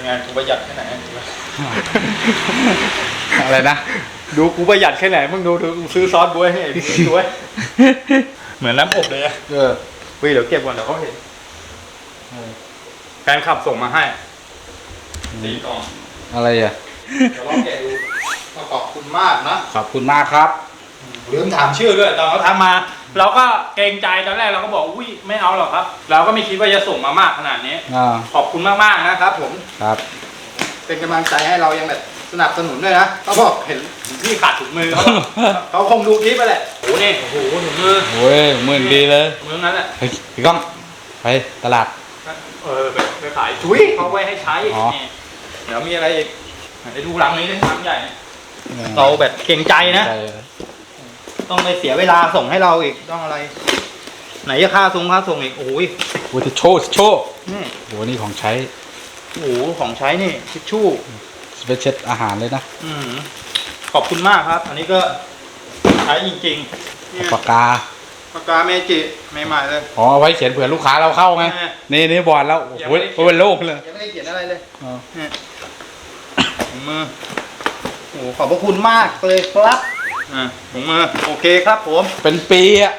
เป็นไงกูประหยัดแค่ไหนอะไรนะ ดูกูประหยัดแค่ไหนมึงดูดูซื้อซอสบวยให้ไอ้บวยเหมือนน้ำอบเลยอะเออเฮ้ยเดี๋ยวเก็บก่อนเดี๋ยวเขาเห็นแฟนขับส่งมาให้สี่กล่องอะไรอะเดี๋ยวลองแกะดูขอบคุณมากนะขอบคุณมากครับ ลืมถามชื่อด้วยตอนเขาทำมา เราก็เกรงใจตอนแรกเราก็บอกอุ้ยไม่เอาหรอกครับ เราก็ไม่คิดว่าจะส่งมามากขนาดนี้ อ่าขอบคุณมากๆนะครับผม ครับ เป็นกำลังใจให้เรายังแบบสนับสนุนด้วยนะเขาบอกเห็นพี่ขาดถุงมือเขาบอกเขาคงดูคลิปไปแหละโอ้โหนี่โอ้โหถุงมือโอ้ยหมื่นดีเลยถุงมือนั้นแหละ เฮ้ยพี่ก้องไปตลาด เออไปไปขายชุยเขาไว้ให้ใช้อ๋อ นี่เดี๋ยวมีอะไรอีกไปดูรังนี้ดิรังใหญ่เนี่ยเราแบบเกรงใจนะใจ ต้องไปเสียเวลาส่งให้เราอีกต้องอะไร ไหนจะค่าส่งค่าส่งอีกโอ้ยโอ้ยจะโชว์จะโชว์นี่โอ้นี่ของใช้โอ้โหของใช้นี่ทิชชู่สเปเชียลอาหารเลยนะอืมขอบคุณมากครับ อันนี้ก็ใช้จริงๆเนี่ยปากกาปากกาเมจิใหม่ๆเลย อ๋อเอาไว้เขียนเผื่อลูกค้าเราเข้าไงแม่นี่นี่บอลแล้วยังโอ้ไม่ยได้เขียนโอ้ยโล่งเลยยังไม่ได้เขียนอะไรเลยอ๋อเนี่ยถุงมือโอ้โหขอบพระคุณมากเลยครับ อ่าถุงมือโอเคครับผมเป็นปีอะ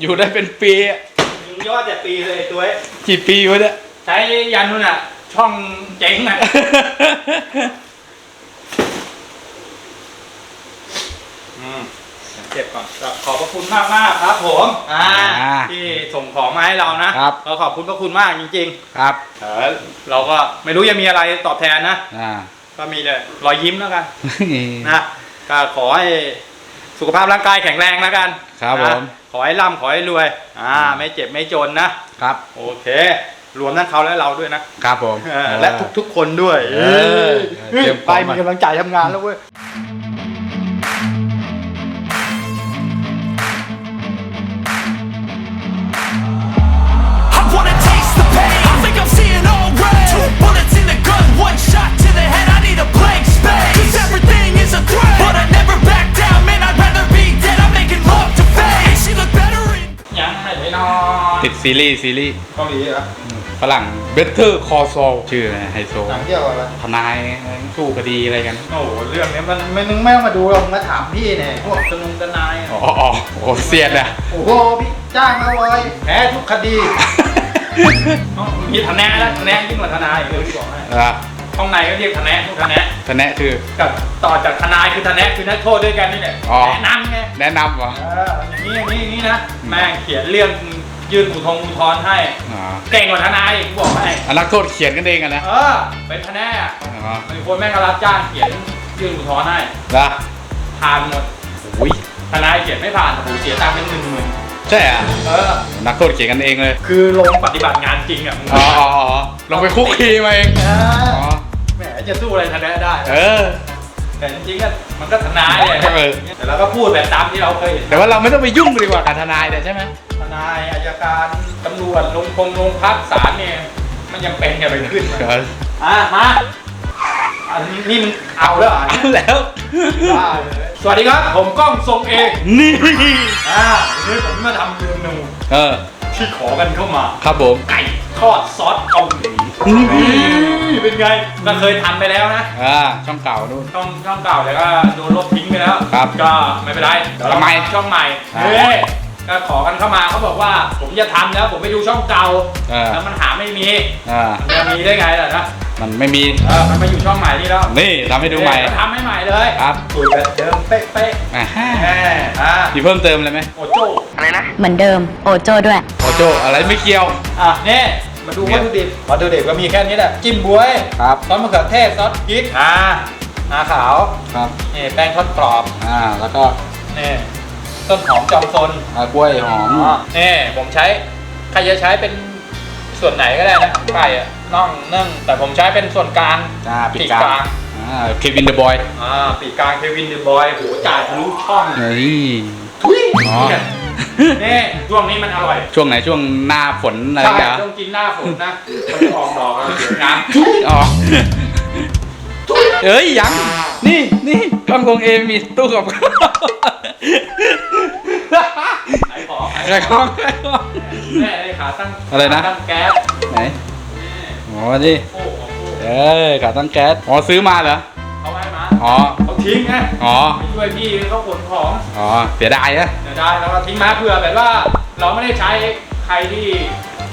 อยู่ได้เป็นปีอะยิงยอดแต่ปีเลยตัวเอ้ยกี่ปีวะเนี่ย ใช้ยันนู่นอะ ช่องเจ๊งอะ อืมเก็บก่อนก็ขอบพระคุณมากมากๆครับผมอ่าอ่าที่ส่งของมาให้เรานะครับ เราขอบคุณพระคุณมากจริงครับๆเออเราก็ไม่รู้จะมีอะไรตอบแทนนะ อ่า ก็มีแต่รอยยิ้มแล้วกันนะก็ขอให้ สุขภาพร่างกายแข็งแรงแล้วกันครับผมนะขอให้ร่ำขอให้รวยอ่าไม่เจ็บไม่จนนะครับโอเค รวมทั้งเขาและเราด้วยนะครับผม เออและทุกๆคนด้วยเออเฮ้ยเตรียมพไปร้อมมีมากำลังใจทำงานแล้วเว้ย ซีรีส์ซีรีส์เกาหลีเหรอฝรั่ง Better Call Saul ชื่อไฮโซหนังเกี่ยวกับอะไรทนายสู้คดีอะไรกัน โอ้โหเรื่องนี้มันไม่นึงไม่ต้องมาดูหรอกมาถามพี่เนี่ยพวกตนุงตนายอะอ๋ออ๋อโอ้เสียดอะโอ้โหพี่จ้างมาไว้แพ้ทุกคดีต้องมีทนายแล้วทนายยิ่งกว่าทนายอีกเลยพี่บอกให้อะข้างในก็เรียกทนายทุกทนายทนายคือ กับต่อจากทนายคือทนายคือนักโทษด้วยกันนี่แหละอ๋อ แนะนำไงแนะนำเหรอ เอออย่างนี้อย่างนี้อย่างนี้นะแม่งเขียนเรื่อง ยื่นอุทธรณ์อุทธรณ์ให้ อ๋อเก่งกว่าทนายอีกกูบอกให้ อะนักโทษเขียนกันเองอะนะเออ เป็นทนายอะอ๋อบางคนแม่งก็รับจ้างเขียนยื่นอุทธรณ์ให้นะผ่านหมดอุ้ยทนายเขียนไม่ผ่านโอ้โหเสียตังค์เป็นหมื่นหมื่นใช่อะเออ นักโทษเขียนกันเองเลยคือลงปฏิบัติงานจริงอะมึงอ๋ออ๋ออ๋อลงไปคุกคีมาเองเออ๋ออแหมจะสู้อะไรทนายได้ เออ แต่จริงๆก็มันก็ทนายแหละเออ แต่เราก็พูดแบบตามที่เราเคยเห็นแต่ว่าเราไม่ต้องไปยุ่งดีกว่ากับทนายเนี่ยใช่ไหมทนายอายการตำรวจลงพงลงพักศาลเนี่ยมันยังเป็นกันไปขึ้นมาเอออะมาอันนี้นี่มึงเอาแล้วเหรอเอาแล้วได้เลยสวัสดีครับ ผมก้องทรงเองนี่ อ่าวันนี้ผมมาทำเมนู เออ ที่ขอกันเข้ามา ครับผม ไก่ทอดซอสเกาหลีนี่นี่เป็นไงก็เคยทำไปแล้วนะ อ่า ช่องเก่านู่น ช่องช่องเก่าแต่ก็โดนลบทิ้งไปแล้ว ครับก็ไม่เป็นไรเดี๋ยวเราทำไม ช่องใหม่ อ่า เฮ้ย ก็ขอกันเข้ามาเขาบอกว่าผมจะทำแล้วผมไปดูช่องเก่าเออ แล้วมันหาไม่มีอ่า มันจะมีได้ไงล่ะนะมันไม่มี เออมันมาอยู่ช่องใหม่นี่แล้วนี่ทำให้ดูใหม่ เออก็ทำให้ใหม่เลยครับสูตรแบบเดิมเป๊ะอ่าฮะๆแหมอ่ามีเพิ่มเติมอะไรไหมโอโจ้เหมือนเดิม โอโจด้วย โอโจอะไรไม่เกี่ยว อะนี่มาดูวัตถุดิบวัตถุดิบก็มีแค่นี้แหละจิ้มบวยครับ ซอสมะเขือเทศซอสพริกอ่างาขาวครับ นี่แป้งทอดกรอบอ่า แล้วก็นี่ ต้นหอมจอมซนอ่ากล้วยหอมนี่ผมใช้ใครจะใช้เป็นส่วนไหนก็ได้นะไก่อะน่องนึ่งแต่ผมใช้เป็นส่วนกลางอ่าปีปีกกกกลาลางงอ่าเควินเดอะบอยอ่าปีกกลางเควินเดอะบอยโหจ่ายทะลุช่องนี่ทุยอ๋อนี่ช่วงนี้มันอร่อย ช่วงไหนช่วงหน้าฝนอะไรใช่กันต้องกินหน้าฝนนะมันจะออกดอกแล้วเสียงามอ๋อ เอ้ยยัง นี่นี่กล้องคงเอมีตู้กับข้าวขายของใครกล้องใครกล้องแม่ไอ้ขาตั้งอะไรนะขาตั้งแก๊สไหนอ๋อนี่โอ้โหเเอ้ยขาตั้งแก๊สอ๋อซื้อมาเหรอเขาให้มาอ๋อเขาทิ้งไงอ๋อไปช่วยพี่เขาขนของอ๋อเสียดายนะเดี๋ยวได้แล้วก็ทิ้งมาเผื่อแบบว่า เราไม่ได้ใช้ใครที่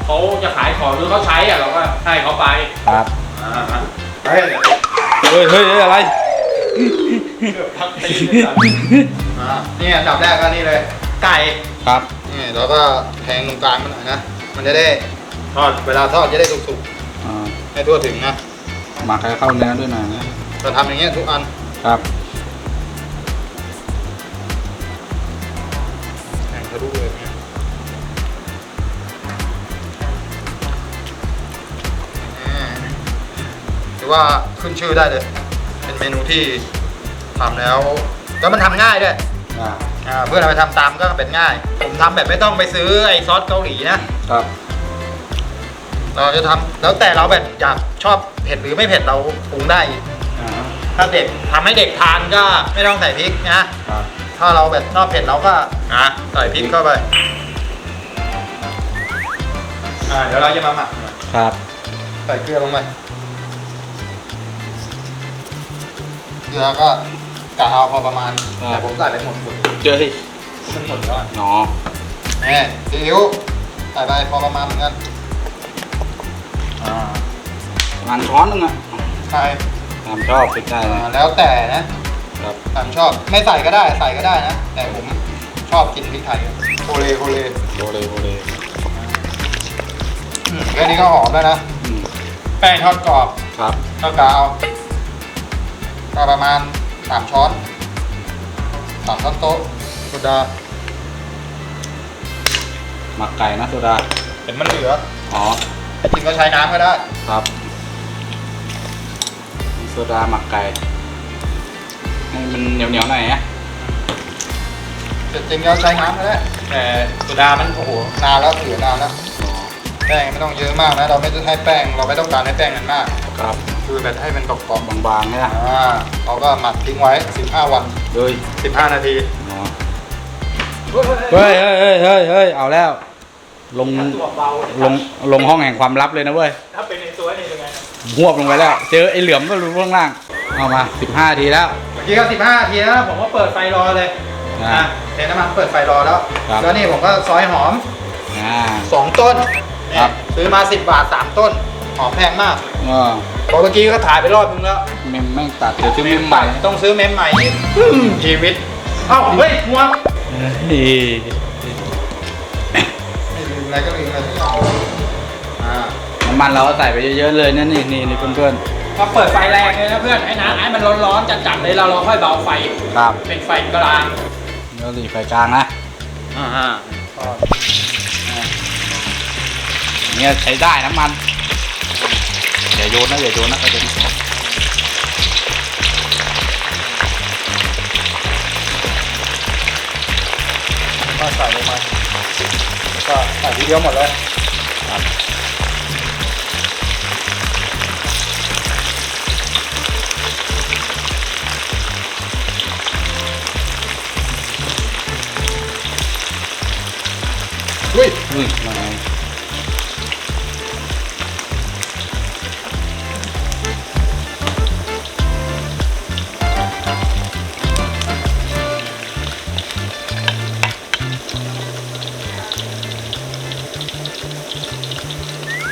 เขาจะขายของหรือเขาใช้อะเราก็ให้เขาไปครับอ่าเฮ้ย เฮ้ยเฮ้ยเฮ้ยอะไรเกือบพักตีนเลยสัตว์อ่านี่อันดับแรกก็นี่เลย ไก่ครับนี่แล้วก็แทงตรงกลางมันหน่อยนะ มันจะได้ทอดเวลาทอดจะได้สุกอ่าๆให้ทั่วถึงนะหมักให้เข้าเนื้อด้วยนะเราทำอย่างเงี้ยทุกอันครับ แทงทะลุเลยเนี่ย ว่าขึ้นชื่อได้เลย เป็นเมนูที่ทำแล้ว แล้วมันทำง่ายด้วยอ่าอ่าเพื่อนเอาไปทำตามก็เป็นง่าย ผมทำแบบไม่ต้องไปซื้อไอ้ซอสเกาหลีนะ ครับ เราจะทำแล้วแต่เราแบบอยากชอบเผ็ดหรือไม่เผ็ดเราปรุงได้อีกอ่าถ้าเด็กทำให้เด็กทานก็ไม่ต้องใส่พริกนะ ครับถ้าเราแบบชอบเผ็ดเราก็อะใส่พริกเข้าไป อ่าเดี๋ยวเราจะมาหมักครับ ใส่เกลือลงไป เกลือก็กะเอาพอประมาณแต่ผมใส่ไปหมดหมดเจอที่มันหมดแล้วอะหนอนี่ซีอิ๊วใส่ไปพอประมาณเหมือนกันอ่าประมาณช้อนหนึงอะใช่ตามชอบติดได้เลยอ่าแล้วแต่นะครับตามชอบไม่ใส่ก็ได้ใส่ก็ได้นะ แต่ผมชอบกินพริกไทยโคเลโคเลโอเลโอเลอืมแค่นี้ก็หอมแล้วนะ อืมแป้งทอดกรอบครับทอดกาว ก็ประมาณสามช้อนสามช้อนโต๊ะโซดาหมักไก่นะโซดา เห็นมันเหลืออ๋อ จริงก็ใช้น้ำก็ได้ ครับมีโซดาหมักไก่ ให้มันเหนียวเหนียวๆหน่อยนะแต่จริงก็ใช้น้ำก็ได้ แต่โซดามันโอ้โหนานแล้วเหลือนานแล้วอ๋อแป้งไม่ต้องเยอะมากนะ เราไม่ต้องให้แป้ง เราไม่ต้องการให้แป้งมันมาก ครับ คือแบบให้มันกรอบบางๆนี่นะๆอ่าเราก็หมักทิ้งไว้ 15 วัน เลย15 นาทีอ๋อเฮ้ยเฮ้ยเฮ้ยเฮ้ยเฮ้ยเอาแล้ว ลงตัวเบาลงลงห้องแห่งความลับเลยนะเว้ยถ้าเป็นในตัวนี่เป็นไงหวบลงไปแล้ว เจอไอ้เหลือมก็รู้ข้างล่างเอามา 15 ทีแล้วเมื่อกี้ก็15 นาทีแล้วผมก็เปิดไฟรอเลยอ่าอะเทน้ำมันเปิดไฟรอแล้วครับแล้วนี่ผมก็ซอยหอมอ่า2ต้นครับเนี่ยซื้อมา 10 บาท 3 ต้น หอมแพงมากก็เพราะเมื่อกี้ก็ถ่ายไปรอบนึงแล้วเมมแม่งตัดเดี๋ยวซื้อเมมใหม่ต้องซื้อเมมใหม่อีกชีวิตเอ้าเฮ้ยหัวนี่ไม่ลืมอะไรก็ลืมอะไรทุกอย่างอ่าน้ำมันเราก็ใส่ไปเยอะๆเลยนะนี่นี่นี่เพื่อนก็เปิดไฟแรงเลยนะเพื่อนให้น้ำให้มันร้อนๆจัดๆเลยเราเราค่อยเบาไฟๆครับเป็นไฟกลางแล้วดีไฟกลางนะอ่าฮะเนี่ยใช้ได้น้ำมัน อย่าโยนนะอย่าโยนนะกระเด็นก็ใส่ลงมาก็ใส่ทีเดียวหมดเลยครับอุ้ยอุ้ย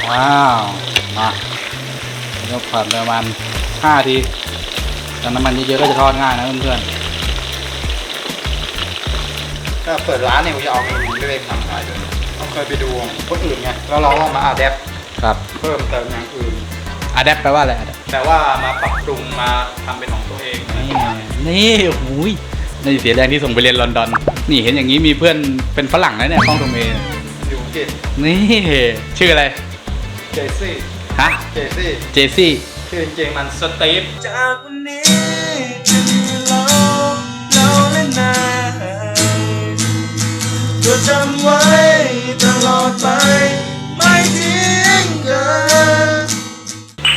ว้าว มาแล้วก็ผัดประมาณ5ทีแต่น้ำมันเยอะๆก็จะทอดง่ายนะเพื่อนถ้าเปิดร้านเนี่ยผมจะเอาเมนูนี้ไปทำขายด้วยต้องเคยไปดูคนอื่นไงแล้วเราก็มาอัดแอปๆครับ เพิ่มเติมอย่างอื่นอะแดปแปลว่าอะไรอะแดปแต่ว่ามาปรับปรุงมาทำเป็นของตัวเองนี่นี่โอ้โหยนี่เสียแรงที่ส่งไปเรียนลอนดอน นี่เห็นอย่างนี้มีเพื่อนเป็นฝรั่งนะเนี่ยห้องโทเมนอยู่อังกฤษนี่ชื่ออะไร เจซี่ ฮะ เจซี่ เจซี่ ชื่อจริงๆมันสตีฟ จากวันนี้จะมีเราเราและนายจะจำไว้ตลอดไป ไม่ทิ้งกัน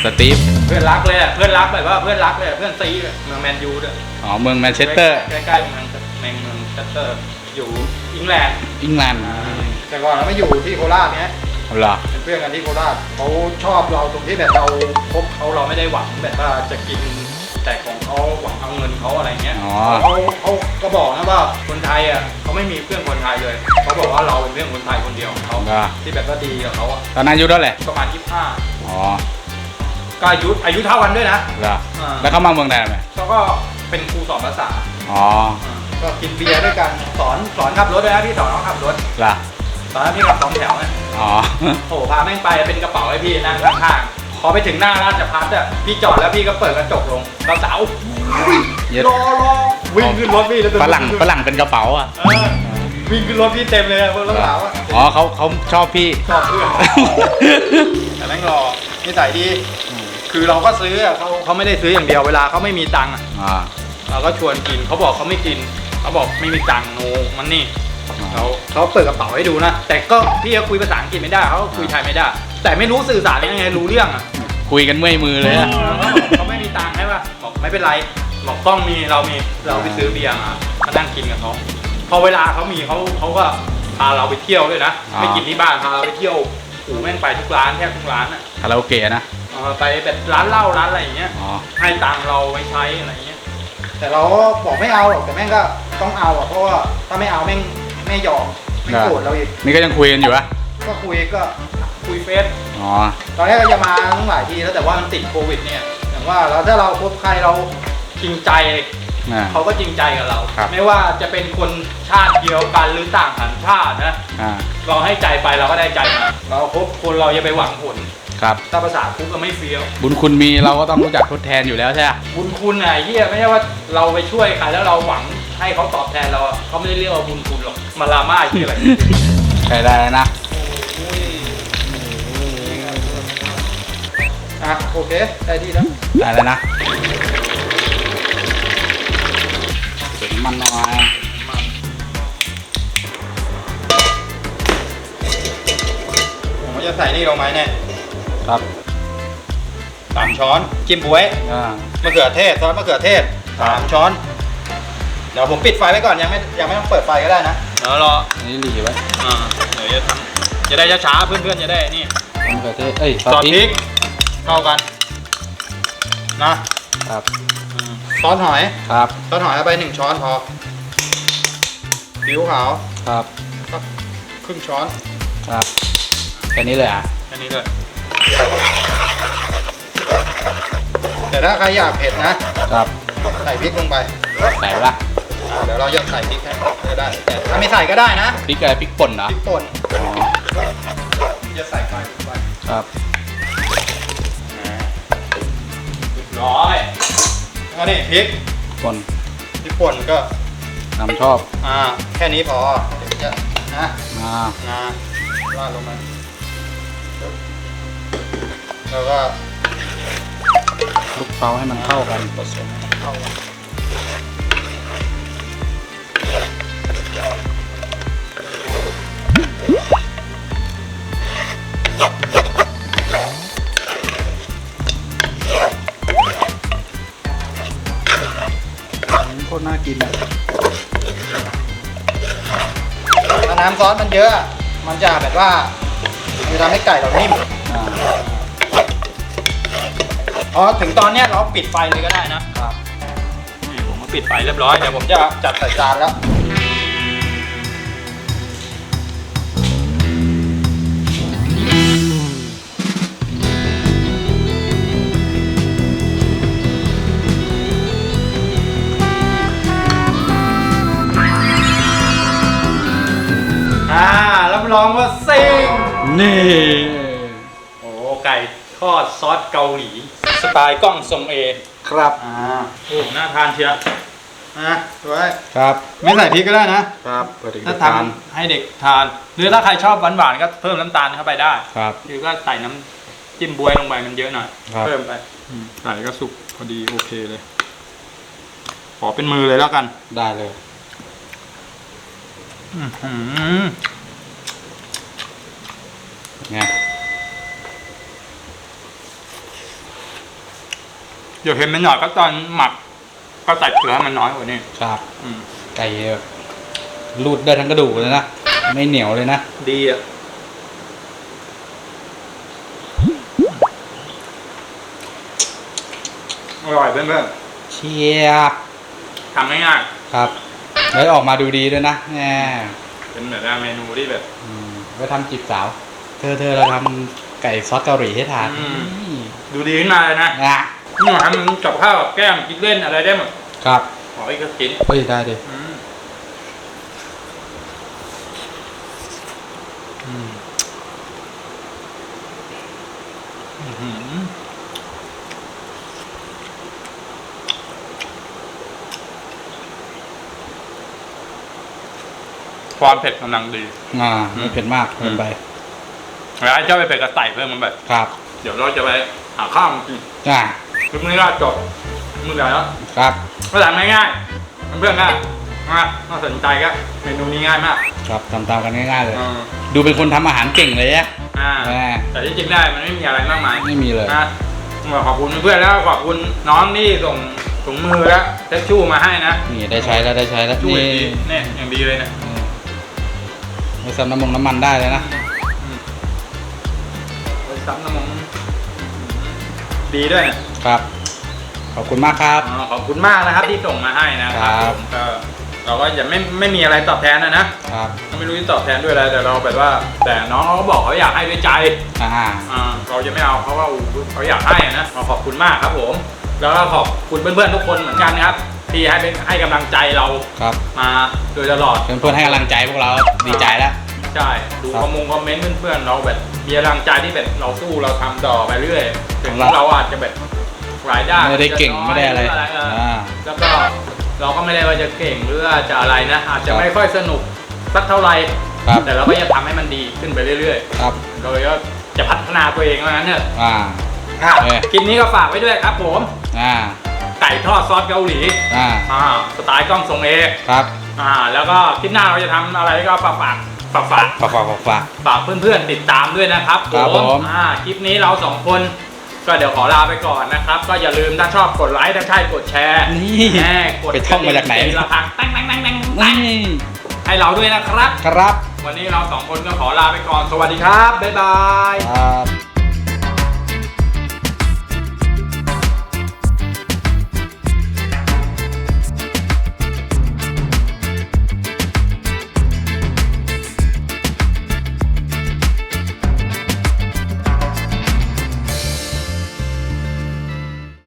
สตีฟ เพื่อนรักเลยอะเพื่อนรักแบบว่าเพื่อนรักเลยอะเพื่อนซีอะเมืองแมนยูด้วยอ๋อ เมืองแมนเชสเตอร์ ใกล้ๆเมืองเมืองเมืองเชสเตอร์ อยู่อังกฤษอังกฤษแต่ก่อนเราไม่อยู่ที่โคราชเนี้ย เหรอเป็นเพื่อนกันที่โคราชเขาชอบเราตรงที่แบบเราคบเขาเราไม่ได้หวังแบบว่าจะกินแต่ของเขาหวังเอาเงินเขาอะไรเงี้ยอ๋อ เขาเขาก็บอกนะว่าคนไทยอะเขาไม่มีเพื่อนคนไทยเลยเขาบอกว่าเราเป็นเพื่อนคนไทยคนเดียวของเขาเหรอที่แบบว่าดีกับเขาอะตอนนั้นอายุเท่าไหร่ประมาณยี่สิบห้าอ๋อก็อายุอายุเท่ากันด้วยนะ เหรออ่า แล้วเข้ามาเมืองไทยไหมเขาก็เป็นครูสอนภาษาอ๋อก็กินเบียร์ด้วยกันสอนสอนขับรถด้วยนะพี่สอนเขาขับรถเหรอ ตอนนั้นพี่ขับสองแถวไง อ๋อ โอ้โหพาแม่งไปเป็นกระเป๋าให้พี่นั่งข้างๆพอไปถึงหน้าราชพัฒน์อะพี่จอดแล้วพี่ก็เปิดกระจกลงเราสาวเย็ด รอรอวิ่งขึ้นรถพี่แล้วฝรั่งฝรั่งเป็นกระเป๋าอะเออวิ่งขึ้นรถพี่เต็มเลยอะพวกเราสาวอะอ๋อเขาเขาชอบพี่ ชอบเพื่อนแต่แม่งรอนิสัยดีคือเราก็ซื้ออะเขาเขาไม่ได้ซื้ออย่างเดียวเวลาเขาไม่มีตังค์อะ อ่า เราก็ชวนกินเขาบอกเขาไม่กินเขาบอกไม่มีตังค์โนมันนี่ เขาเขาเปิดกระเป๋าให้ดูนะ แต่ก็พี่ก็คุยภาษาอังกฤษไม่ได้เขาก็คุยไทยไม่ได้ แต่ไม่รู้สื่อสารยังไงรู้เรื่องอะคุยกันเมื่อยมือเลยอะเขาไม่มีตังค์ใช่ป่ะบอกไม่เป็นไรบอกต้องมีเรามีเราไปซื้อเบียร์มามานั่งกินกับเขาพอเวลาเขามีเขาเขาก็พาเราไปเที่ยวด้วยนะไม่กินที่บ้านพาเราไปเที่ยวโอ้โหแม่งไปทุกร้านแทบทุกร้านอะคาราโอเกะนะ เออไปแบบร้านเหล้าร้านอะไรอย่างเงี้ยอ๋อ ให้ตังค์เราไว้ใช้อะไรอย่างเงี้ยแต่เราก็บอกไม่เอาหรอกแต่แม่งก็ต้องเอาอะเพราะว่าถ้าไม่เอาแม่ง ไม่ยอมไม่โกรธเราอีกนี่ก็ยังคุยกันอยู่ปะก็คุยก็คุยเฟซอ๋อตอนแรกก็จะมาตั้งหลายทีแล้วแต่ว่ามันติดโควิดเนี่ยอย่างว่าแล้วถ้าเราพบใครเราจริงใจอ่าเขาก็จริงใจกับเราครับไม่ว่าจะเป็นคนชาติเดียวกันหรือต่างสัญชาตินะอ่าเราให้ใจไปเราก็ได้ใจมาเราพบคนเราอย่าไปหวังผลครับถ้าภาษาคุกก็ไม่เฟี้ยวบุญคุณมีเราก็ต้องรู้จักทดแทนอยู่แล้วใช่ไหมบุญคุณอะไอ้เหี้ยไม่ใช่ว่าเราไปช่วยใครแล้วเราหวังให้เขาตอบแทนเราอะเขาไม่ได้เรียกว่าบุญคุณหรอก มาลาม่าที่อะไรใช้ได้แล้วนะ อะโอเคได้ที่แล้วได้แล้วนะเสริมมันหน่อยผมก็จะใส่นี่ลงไหมเนี่ยครับสามช้อนจิ้มบวยอ่ามะเขือเทศซอสมะเขือเทศสามช้อน เดี๋ยวผมปิดไฟไว้ก่อนยังไม่ยังไม่ต้องเปิดไฟก็ได้นะ เดี๋ยวรออันนี้หลีไว้อ่าเดี๋ยวจะทำจะได้ช้าๆเพื่อนๆจะได้นี่มะเขือเทศเอ้ยซอสพริกเข้ากันนะครับอืมซอสหอยครับซอสหอยเอาไปหนึ่งช้อนพอผิวขาวครับสักครึ่งช้อนครับแค่นี้เลยอะแค่นี้เลยแต่ถ้าใครอยากเผ็ดนะครับใส่พริกลงไปใส่ไปละ อ่าเดี๋ยวเรายังใส่พริกให้ก็ได้แต่ถ้าไม่ใส่ก็ได้นะพริกอะไรพริกป่นเหรอพริกป่นอ๋อจะใส่ไปไปครับร้อยแล้วนี่พริกป่นพริกป่นก็น้ำชอบอ่าแค่นี้พอเดี๋ยวจะนะอ่านะราดลงมาแล้วก็คลุกเคล้าให้มันเข้ากันผสมให้มันเข้ากัน ซอสมันเยอะ มันจะแบบว่าจะทำให้ไก่เรานิ่มอ๋อถึงตอนเนี้ยเราปิดไฟเลยก็ได้นะครับ นี่ผมก็ปิดไฟเรียบร้อยเดี๋ยวผมจะจัดใส่จานแล้วาหลี สไตล์กล้องทรงเอครับอ่าโอ้น่าทานเชียวนะดูไว้ครับไม่ใส่พริกก็ได้นะครับเปิดอีกถ้าทานทำให้เด็กทาน หรือถ้าใครชอบหวานๆก็เพิ่มน้ำตาลเข้าไปได้ครับหรือก็ใส่น้ำจิ้มบวยลงไปมันเยอะหน่อยครับเพิ่มไปไก่ก็สุกพอดีโอเคเลย ขอเป็นมือเลยแล้วกัน ได้เลย อื้อหือไง เดี๋ยวเห็นมันหน่อยก็ตอนหมัก ก็ใส่เกลือมันน้อยกว่านี้ครับไก่รูดได้ทั้งกระดูกเลยนะ ไม่เหนียวเลยนะ ดีอะอร่อยเพื่อนเชียบทำง่ายครับ แล้วออกมาดูดีด้วยนะแหมๆเป็นเหมือนเมนูที่แบบไปทำจีบสาว เธอเธอเราทำไก่ซอสเกาหลีให้ทานดูดีขึ้นมาเลยนะ นะ นี่ทำกับข้าวกับแก้มกินเล่นอะไรได้หมดครับขออีกสักชิ้นเฮ้ยได้ดิอืมอืมอื้อหือความเผ็ดกำลังดี อ่าไม่เผ็ดมากเกินไปแล้วไอ้เจ้าไปเผ็ดกระใส่เพิ่มมันแบบครับ เดี๋ยวเราจะไปหาข้าวมากินอ่า คลิปนี้ก็จบมือไหนแล้วครับก็ทำง่ายๆเพื่อนๆก็นะน่าสนใจก็เมนูนี้ง่ายมาก ครับทำตามกันง่ายๆเลยอืมดูเป็นคนทำอาหารเก่งเลยอะอ่าแม่แต่ที่จริงได้มันไม่มีอะไรมากมายไม่มีเลยนะขอบคุณเพื่อนๆแล้วขอบคุณน้องที่ส่งถุงมือและเทชชู่มาให้นะนี่ได้ใช้แล้วได้ใช้แล้วช่วยนี่ดีเนี่ยอย่างดีเลยเนะไม่ซ้ำน้ำมงน้ำมันได้เลยนะไว้ซ้ำน้ำมัน ดีด้วยเนี่ยครับ ขอบคุณมากครับ อ๋อขอบคุณมากนะครับที่ส่งมาให้นะครับครับผมก็เราก็จะไม่ไม่มีอะไรตอบแทนนะนะครับก็ไม่รู้จะตอบแทนด้วยอะไรแต่เราแบบว่า แต่น้องเขาก็บอกเขาอยากให้ด้วยใจ อ่าอ่าเราจะไม่เอาเขาว่าอู้เขาอยากให้อะนะเราขอบคุณมากครับผม แล้วก็ขอบคุณเพื่อนๆทุกคนเหมือนกันนะครับ ที่ให้เป็นให้กำลังใจเราครับมาโดยตลอด เพื่อนๆให้กำลังใจพวกเราดีใจแล้ว ใช่ดูครับคอมมงคอมเมนต์เพื่อนๆเราแบบมีกำลังใจที่แบบเราสู้เราทำต่อไปเรื่อยถึงของเราเราอาจจะแบบรายได้ไม่ได้เก่งจน้อยไม่ได้อะไรหเอออ่าแล้วก็เราก็ไม่ได้ว่าจะเก่งหรือว่าจะอะไรนะ อาจจะครับไม่ค่อยสนุกสักเท่าไหร่ครับ แต่เราก็จะทำให้มันดีขึ้นไปเรื่อยครับๆ โดยก็จะพัฒนาตัวเองว่างั้นเถอะอ่า อะเอ้ยคลิปนี้ก็ฝากไว้ด้วยครับผม อ่าไก่ทอดซอสเกาหลี อ่าอ่า สไตล์กล้องทรงเอ ครับ อ่า แล้วก็คลิปหน้าเราจะทำอะไรก็ฝากฝาก ฝากฝากฝากฝากฝากฝาก ฝากเพื่อนๆติดตามด้วยนะครับครับผม อ่าคลิปนี้เราสองคนก็เดี๋ยวขอลาไปก่อนนะครับ ก็อย่าลืมถ้าชอบกดไลค์ถ้าใช่กดแชร์นี่แน่กดไปท่องมาจากไหนกระดิ่งระฆังตั้งตั้งตั้งตั้งตั้งนี่ให้เราด้วยนะครับ ครับวันนี้เราสองคนก็ขอลาไปก่อนสวัสดีครับบ๊ายบาย ครับ